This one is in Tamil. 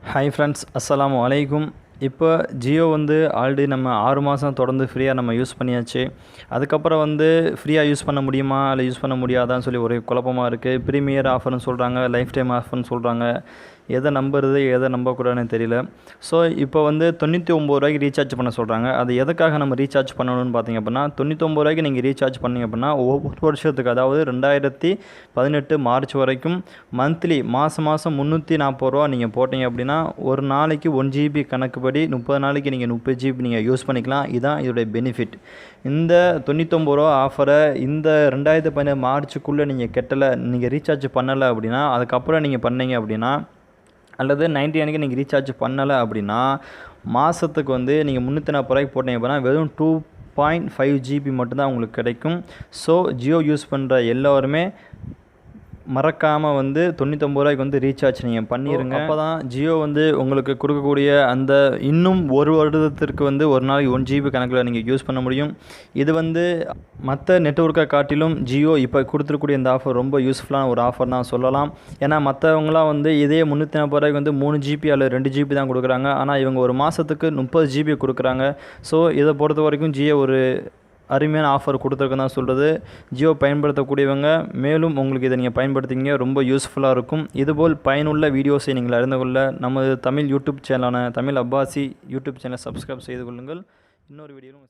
ஹாய் ஃப்ரெண்ட்ஸ் அஸ்ஸலாமு வலைக்கும் இப்போ ஜியோ வந்து ஆல்ரெடி நம்ம ஆறு மாதம் தொடர்ந்து ஃப்ரீயாக நம்ம யூஸ் பண்ணியாச்சு. அதுக்கப்புறம் வந்து ஃப்ரீயாக யூஸ் பண்ண முடியுமா? இல்லை யூஸ் பண்ண முடியாதான்னு சொல்லி ஒரு குழப்பமாக இருக்குது ப்ரீமியர் ஆஃபர்னு சொல்கிறாங்க லைஃப் டைம் ஆஃபர்னு சொல்கிறாங்க எதை நம்புறது எதை நம்பக்கூடாதுன்னு தெரியல. ஸோ இப்போ வந்து தொண்ணூற்றி ஒம்பது ரூபாய்க்கு ரீசார்ஜ் பண்ண சொல்கிறாங்க அது எதுக்காக நம்ம ரீசார்ஜ் பண்ணணும்னு பார்த்தீங்க அப்படின்னா தொண்ணூத்தொம்பது ரூபாய்க்கு நீங்கள் ரீசார்ஜ் பண்ணிங்க அப்படின்னா ஒவ்வொரு வருஷத்துக்கு அதாவது ரெண்டாயிரத்தி பதினெட்டு மார்ச் வரைக்கும் மந்த்லி மாதம் மாதம் முந்நூற்றி நாற்பது ரூபா நீங்கள் போட்டீங்க அப்படின்னா ஒரு நாளைக்கு ஒன் ஜிபி கணக்குப்படி முப்பது நாளைக்கு நீங்கள் முப்பது ஜிபி நீங்கள் யூஸ் பண்ணிக்கலாம். இதுதான் இதோடைய பெனிஃபிட் இந்த தொண்ணூற்றொம்பது ரூபா ஆஃபரை இந்த ரெண்டாயிரத்து பதினேழு மார்ச்சுக்குள்ளே நீங்கள் கெட்டலை நீங்கள் ரீசார்ஜ் பண்ணலை அப்படின்னா அதுக்கப்புறம் நீங்கள் பண்ணீங்க அப்படின்னா அல்லது நைன்டி அன்றைக்கி நீங்கள் ரீசார்ஜ் பண்ணலை அப்படின்னா மாதத்துக்கு வந்து நீங்கள் முந்நூற்றி நாற்பது ரூபாய்க்கு போட்டீங்க அப்படின்னா வெறும் டூ பாயிண்ட் ஃபைவ் ஜிபி மட்டும்தான் உங்களுக்கு கிடைக்கும். ஸோ ஜியோ யூஸ் பண்ணுற எல்லோருமே மறக்காமல் வந்து தொண்ணூத்தொம்பது ரூபாய்க்கு வந்து ரீசார்ஜ் நீங்கள் பண்ணிடுங்க அப்போ தான் ஜியோ வந்து உங்களுக்கு கொடுக்கக்கூடிய அந்த இன்னும் ஒரு வருடத்திற்கு வந்து ஒரு நாளைக்கு ஒன் ஜிபி கணக்கில் நீங்கள் யூஸ் பண்ண முடியும். இது வந்து மற்ற நெட்ஒர்க்கை காட்டிலும் ஜியோ இப்போ கொடுத்துருக்கூடிய இந்த ஆஃபர் ரொம்ப யூஸ்ஃபுல்லான ஒரு ஆஃபர் தான் சொல்லலாம். ஏன்னா மற்றவங்களாம் வந்து இதே முந்நூற்றி நாற்பது ரூபாய்க்கு வந்து மூணு ஜிபி அல்லது ரெண்டு ஜிபி தான் கொடுக்குறாங்க. ஆனால் இவங்க ஒரு மாதத்துக்கு முப்பது ஜிபி கொடுக்குறாங்க. ஸோ இதை பொறுத்த வரைக்கும் ஜியோ ஒரு அருமையான ஆஃபர் கொடுத்துருக்குன்னு தான் சொல்கிறது ஜியோ பயன்படுத்தக்கூடியவங்க மேலும் உங்களுக்கு இதை நீங்கள் பயன்படுத்திங்க ரொம்ப யூஸ்ஃபுல்லாக இருக்கும். இதுபோல் பயனுள்ள வீடியோஸை நீங்கள் அறிந்து கொள்ள நமது தமிழ் யூடியூப் சேனலான தமிழ் அப்பாசி யூடியூப் சேனலை சப்ஸ்கிரைப் செய்து கொள்ளுங்கள். இன்னொரு வீடியோவில்